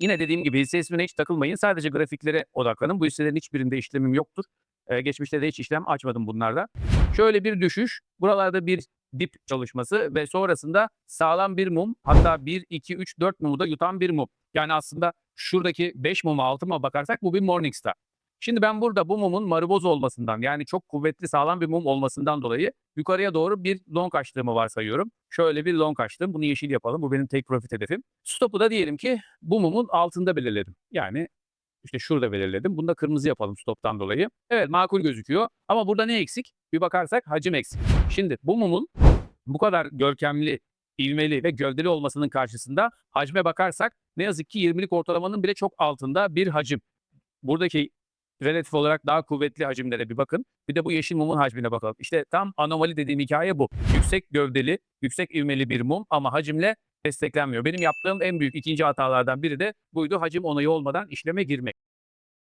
Yine dediğim gibi hisse ismine hiç takılmayın. Sadece grafiklere odaklanın. Bu hisselerin hiçbirinde işlemim yoktur. Ee, geçmişte de hiç işlem açmadım bunlarda. Şöyle bir düşüş. Buralarda bir dip çalışması ve sonrasında sağlam bir mum hatta 1, 2, 3, 4 mumu da yutan bir mum. Yani aslında şuradaki 5 muma 6 muma bakarsak bu bir Morningstar. Şimdi ben burada bu mumun mariboz olmasından yani çok kuvvetli sağlam bir mum olmasından dolayı yukarıya doğru bir long açtığımı varsayıyorum. Şöyle bir long açtım. Bunu yeşil yapalım. Bu benim take profit hedefim. Stop'u da diyelim ki bu mumun altında belirledim. Yani işte şurada belirledim. Bunu da kırmızı yapalım stoptan dolayı. Evet makul gözüküyor. Ama burada ne eksik? Bir bakarsak hacim eksik. Şimdi bu mumun bu kadar görkemli, ivmeli ve gövdeli olmasının karşısında hacme bakarsak ne yazık ki 20'lik ortalamanın bile çok altında bir hacim. Buradaki relatif olarak daha kuvvetli hacimlere bir bakın. Bir de bu yeşil mumun hacmine bakalım. İşte tam anomali dediğim hikaye bu. Yüksek gövdeli, yüksek ivmeli bir mum ama hacimle desteklenmiyor. Benim yaptığım en büyük ikinci hatalardan biri de buydu. Hacim onayı olmadan işleme girmek.